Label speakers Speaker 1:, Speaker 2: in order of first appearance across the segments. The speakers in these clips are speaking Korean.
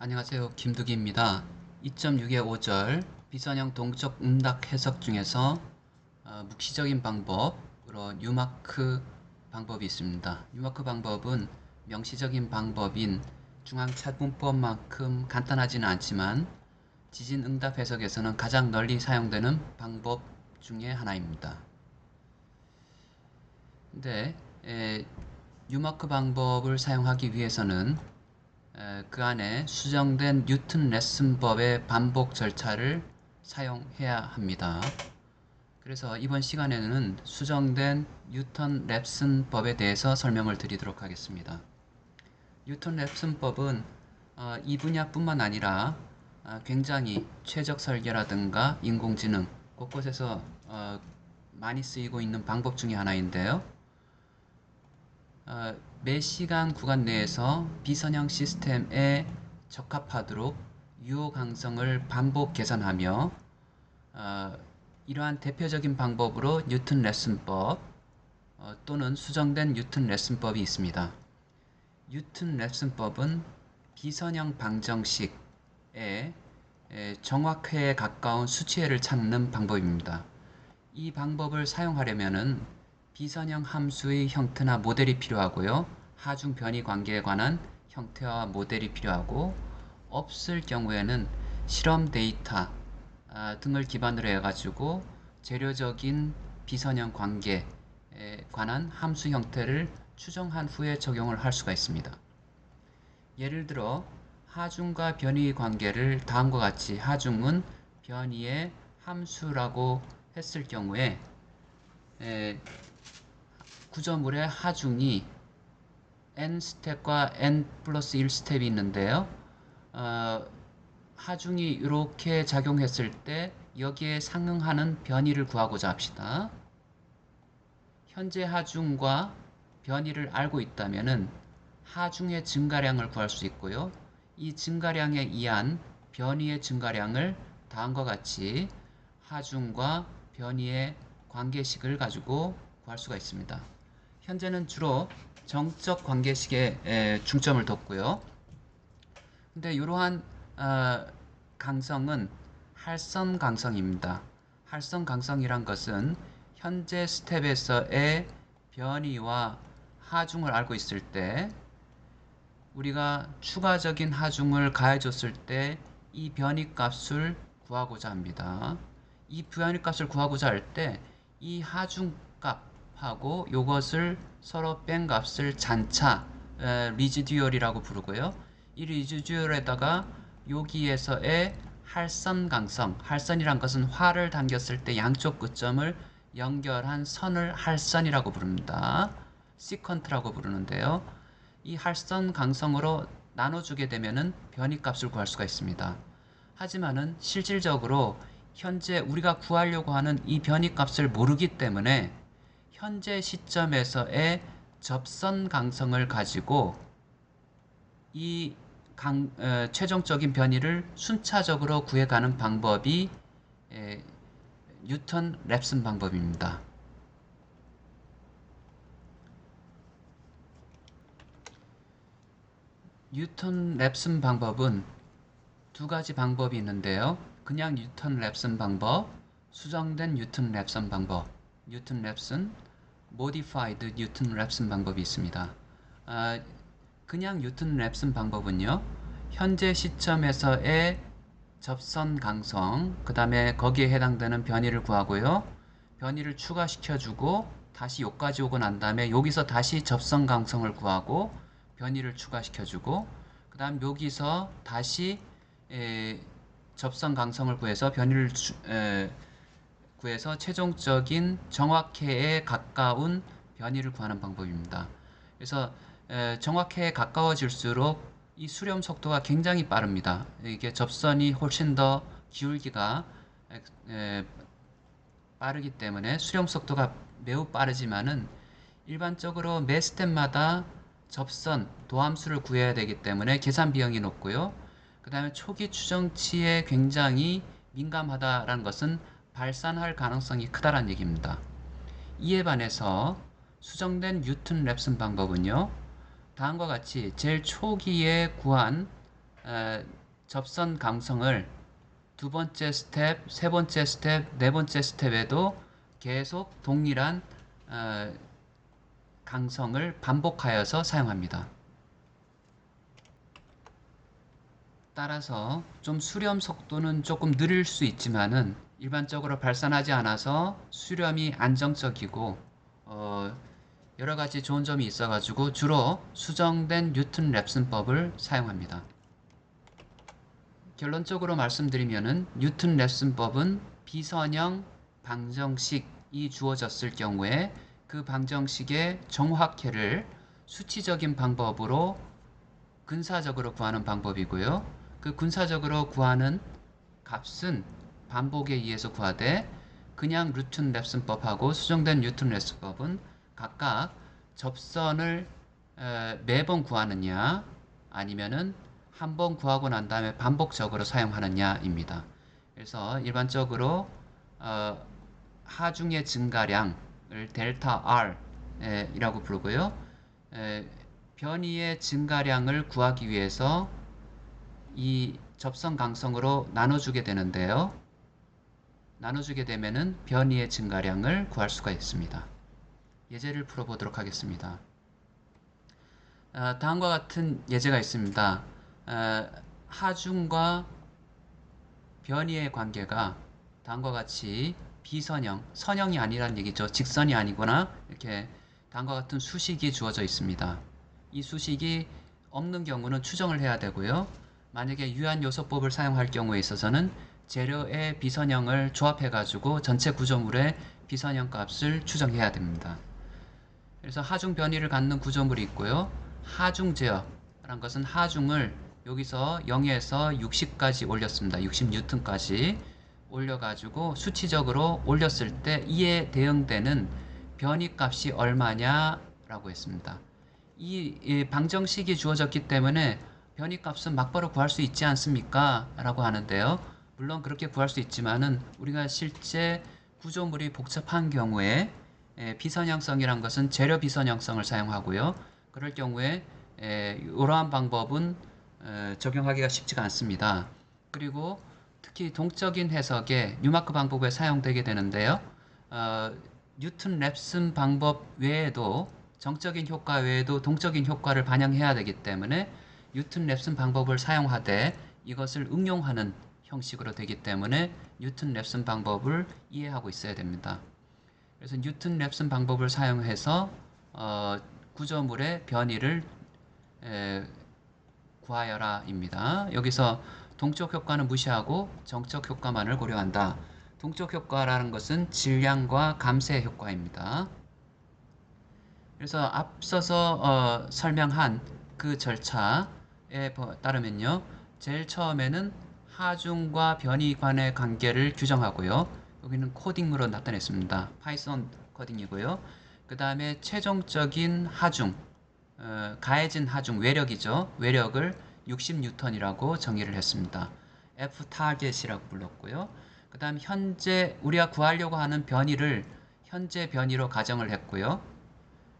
Speaker 1: 안녕하세요. 김두기입니다. 2.6의 5절 비선형 동적 응답 해석 중에서 어, 묵시적인 방법으로 뉴마크 방법이 있습니다. 뉴마크 방법은 명시적인 방법인 중앙차문법만큼 간단하지는 않지만 지진 응답 해석에서는 가장 널리 사용되는 방법 중의 하나입니다. 근데 에, 뉴마크 방법을 사용하기 위해서는 그 안에 수정된 뉴튼 레슨법의 반복 절차를 사용해야 합니다. 그래서 이번 시간에는 수정된 뉴턴 랩슨법에 대해서 설명을 드리도록 하겠습니다. 뉴턴 랩슨법은 어, 이 분야뿐만 아니라 어, 굉장히 최적 설계라든가 인공지능 곳곳에서 어, 많이 쓰이고 있는 방법 중의 하나인데요. 매 시간 구간 내에서 비선형 시스템에 적합하도록 유호 강성을 반복 계산하며 어, 이러한 대표적인 방법으로 뉴튼 레슨법 어, 또는 수정된 뉴튼 레슨법이 있습니다. 뉴튼 레슨법은 비선형 방정식의 정확회에 가까운 수치회를 찾는 방법입니다. 이 방법을 사용하려면 비선형 함수의 형태나 모델이 필요하고요. 하중 변이 관계에 관한 형태와 모델이 필요하고 없을 경우에는 실험 데이터 아, 등을 기반으로 해가지고 재료적인 비선형 관계에 관한 함수 형태를 추정한 후에 적용을 할 수가 있습니다. 예를 들어 하중과 변이 관계를 다음과 같이 하중은 변이의 함수라고 했을 경우에 구조물의 하중이 n 스텝과 n 플러스 1 스텝이 있는데요. 어, 하중이 이렇게 작용했을 때 여기에 상응하는 변이를 구하고자 합시다. 현재 하중과 변이를 알고 있다면 하중의 증가량을 구할 수 있고요. 이 증가량에 의한 변이의 증가량을 다음과 같이 하중과 변이의 관계식을 가지고 구할 수가 있습니다. 현재는 주로 정적 관계식에 중점을 뒀고요. 근데 이러한 어, 강성은 할선 강성입니다. 할선 강성이란 것은 현재 스텝에서의 변이와 하중을 알고 있을 때 우리가 추가적인 하중을 가해줬을 때 이 변이 값을 구하고자 합니다. 이 변이 값을 구하고자 할 때 이 하중 값 하고 이것을 서로 뺀 값을 잔차 리지듀얼이라고 부르고요. 이 리지듀얼에다가 여기에서의 할선 강성, 할선이란 것은 화를 당겼을 때 양쪽 끝점을 연결한 선을 할선이라고 부릅니다. 시컨트라고 부르는데요. 이 할선 강성으로 나눠주게 되면은 변이값을 구할 수가 있습니다. 하지만은 실질적으로 현재 우리가 구하려고 하는 이 변이값을 모르기 때문에 현재 시점에서의 접선 강성을 가지고 이 강, 에, 최종적인 변이를 순차적으로 구해가는 방법이 에, 뉴턴 랩슨 방법입니다. 뉴턴 랩슨 방법은 두 가지 방법이 있는데요. 그냥 뉴턴 랩슨 방법, 수정된 뉴턴 랩슨 방법. 뉴턴 랩슨 modified 뉴튼 랩슨 방법이 있습니다. 아, 그냥 뉴튼 랩슨 방법은요. 현재 시점에서의 접선 강성, 그 다음에 거기에 해당되는 변이를 구하고요. 변이를 추가시켜주고 다시 여기까지 오고 난 다음에 여기서 다시 접선 강성을 구하고 변이를 추가시켜주고 그 다음 여기서 다시 에, 접선 강성을 구해서 변이를 추, 에, 구해서 최종적인 정확해에 가까운 변이를 구하는 방법입니다. 그래서 정확해에 가까워질수록 이 수렴 속도가 굉장히 빠릅니다. 이게 접선이 훨씬 더 기울기가 빠르기 때문에 수렴 속도가 매우 빠르지만은 일반적으로 매 스텝마다 접선 도함수를 구해야 되기 때문에 계산 비용이 높고요. 그 다음에 초기 추정치에 굉장히 민감하다라는 것은 발산할 가능성이 크다란 얘기입니다. 이에 반해서 수정된 뉴튼 랩슨 방법은요. 다음과 같이 제일 초기에 구한 에, 접선 강성을 두 번째 스텝, 세 번째 스텝, 네 번째 스텝에도 계속 동일한 어, 강성을 반복하여서 사용합니다. 따라서 좀 수렴 속도는 조금 느릴 수 있지만은 일반적으로 발산하지 않아서 수렴이 안정적이고 어, 여러 가지 좋은 점이 있어가지고 주로 수정된 뉴튼 랩슨법을 사용합니다. 결론적으로 말씀드리면은 뉴튼 랩슨법은 비선형 방정식이 주어졌을 경우에 그 방정식의 정확해를 수치적인 방법으로 근사적으로 구하는 방법이고요. 그 군사적으로 구하는 값은 반복에 의해서 구하되 그냥 뉴튼 랩슨법하고 수정된 뉴튼 랩슨법은 각각 접선을 매번 구하느냐 아니면은 한 번 구하고 난 다음에 반복적으로 사용하느냐입니다. 그래서 일반적으로 어, 하중의 증가량을 델타 R 이라고 부르고요. 에, 변이의 증가량을 구하기 위해서 이 접선 강성으로 나눠주게 되는데요. 나눠주게 되면은 변이의 증가량을 구할 수가 있습니다. 예제를 풀어보도록 하겠습니다. 어, 다음과 같은 예제가 있습니다. 어, 하중과 변이의 관계가 다음과 같이 비선형, 선형이 아니란 얘기죠. 직선이 아니거나 이렇게 다음과 같은 수식이 주어져 있습니다. 이 수식이 없는 경우는 추정을 해야 되고요. 만약에 유한 요소법을 사용할 경우에 있어서는 재료의 비선형을 조합해 가지고 전체 구조물의 비선형 값을 추정해야 됩니다. 그래서 하중 변이를 갖는 구조물이 있고요. 하중 제어라는 것은 하중을 여기서 0에서 60까지 올렸습니다. 60뉴턴까지 올려가지고 수치적으로 올렸을 때 이에 대응되는 변이 값이 얼마냐라고 했습니다. 이 방정식이 주어졌기 때문에 변이 값은 막바로 구할 수 있지 않습니까? 라고 하는데요. 물론 그렇게 구할 수 있지만은 우리가 실제 구조물이 복잡한 경우에 비선형성이란 것은 재료 비선형성을 사용하고요. 그럴 경우에 이러한 방법은 적용하기가 쉽지가 않습니다. 그리고 특히 동적인 해석에 뉴마크 방법에 사용되게 되는데요. 어, 뉴튼 랩슨 방법 외에도 정적인 효과 외에도 동적인 효과를 반영해야 되기 때문에 뉴튼 랩슨 방법을 사용하되 이것을 응용하는 형식으로 되기 때문에 뉴튼 랩슨 방법을 이해하고 있어야 됩니다. 그래서 뉴튼 랩슨 방법을 사용해서 어, 구조물의 변이를 에, 구하여라입니다. 여기서 동적 효과는 무시하고 정적 효과만을 고려한다. 동적 효과라는 것은 질량과 감쇄 효과입니다. 그래서 앞서서 어, 설명한 그 절차에 따르면요. 제일 처음에는 하중과 변이 간의 관계를 규정하고요. 여기는 코딩으로 나타냈습니다. 파이썬 코딩이고요. 그 다음에 최종적인 하중, 어, 가해진 하중, 외력이죠. 외력을 60뉴턴이라고 정의를 했습니다. F 타겟이라고 불렀고요. 그 다음 현재 우리가 구하려고 하는 변이를 현재 변이로 가정을 했고요.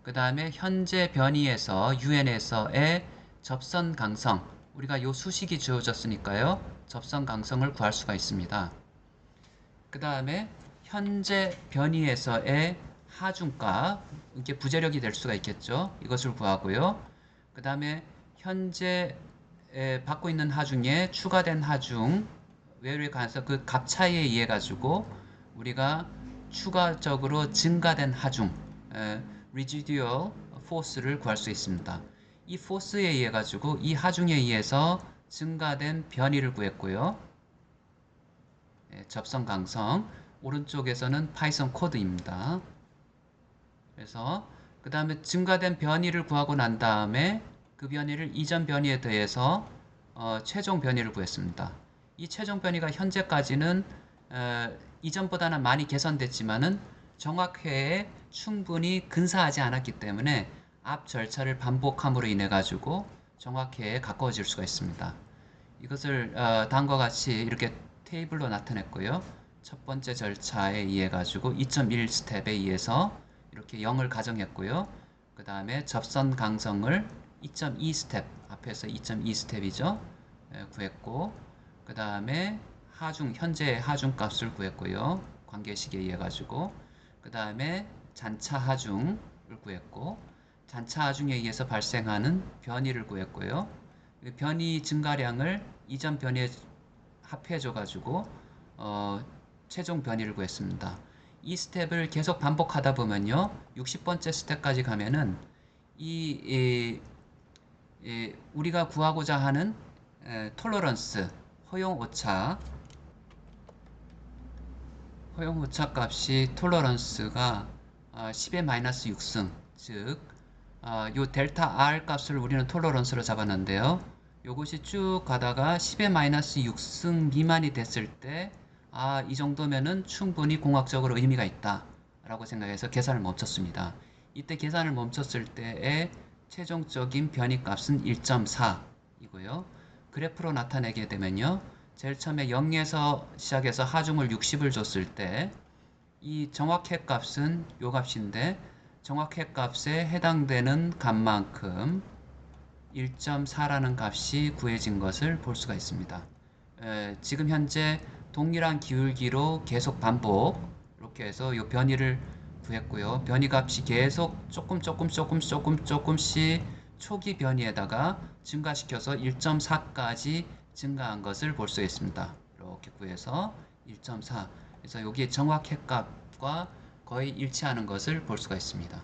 Speaker 1: 그 다음에 현재 변이에서 UN에서의 접선 강성 우리가 요 수식이 주어졌으니까요. 접선 강성을 구할 수가 있습니다. 그 다음에 현재 변이에서의 하중값 이게 부재력이 될 수가 있겠죠. 이것을 구하고요. 그 다음에 현재 받고 있는 하중에 추가된 하중 외로에 관해서 그 값 차이에 의해 가지고 우리가 추가적으로 증가된 하중 에, residual force를 구할 수 있습니다. 이 force에 의해 가지고 이 하중에 의해서 증가된 변이를 구했고요. 에, 접선 강성 오른쪽에서는 파이썬 코드입니다. 그래서 그 다음에 증가된 변이를 구하고 난 다음에 그 변이를 이전 변이에 대해서 어, 최종 변이를 구했습니다. 이 최종 변이가 현재까지는 어, 이전보다는 많이 개선됐지만은 정확회에 충분히 근사하지 않았기 때문에 앞 절차를 반복함으로 인해 가지고 정확회에 가까워질 수가 있습니다. 이것을 어, 다음과 같이 이렇게 테이블로 나타냈고요. 첫 번째 절차에 의해 가지고 2.1 스텝에 의해서 이렇게 0을 가정했고요. 그 다음에 접선 강성을 2.2 스텝 앞에서 2.2 스텝이죠. 에, 구했고 그 다음에 하중 현재 하중 값을 구했고요. 관계식에 의해 가지고 그 다음에 잔차 하중을 구했고 잔차 하중에 의해서 발생하는 변이를 구했고요. 이 변이 증가량을 이전 변이에 합해줘 가지고 어, 최종 변이를 구했습니다. 이 스텝을 계속 반복하다 보면요. 60번째 스텝까지 가면은 이, 이, 이 우리가 구하고자 하는 에, 톨러런스 허용 오차 허용 오차 값이 톨러런스가 아, 10의 마이너스 6승 즉 아, 요 델타 R 값을 우리는 톨러런스로 잡았는데요. 요것이 쭉 가다가 10의 마이너스 6승 미만이 됐을 때 아, 이 정도면은 충분히 공학적으로 의미가 있다 라고 생각해서 계산을 멈췄습니다. 이때 계산을 멈췄을 때의 최종적인 변이 값은 1.4 이고요. 그래프로 나타내게 되면요. 제일 처음에 0에서 시작해서 하중을 60을 줬을 때 이 정확해 값은 요 값인데 정확해 값에 해당되는 값만큼 1.4라는 값이 구해진 것을 볼 수가 있습니다. 에, 지금 현재 동일한 기울기로 계속 반복 이렇게 해서 이 변이를 구했고요. 변이 값이 계속 조금 조금 조금 조금 조금씩 초기 변이에다가 증가시켜서 1.4까지 증가한 것을 볼 수 있습니다. 이렇게 구해서 1.4 그래서 여기에 정확해 값과 거의 일치하는 것을 볼 수가 있습니다.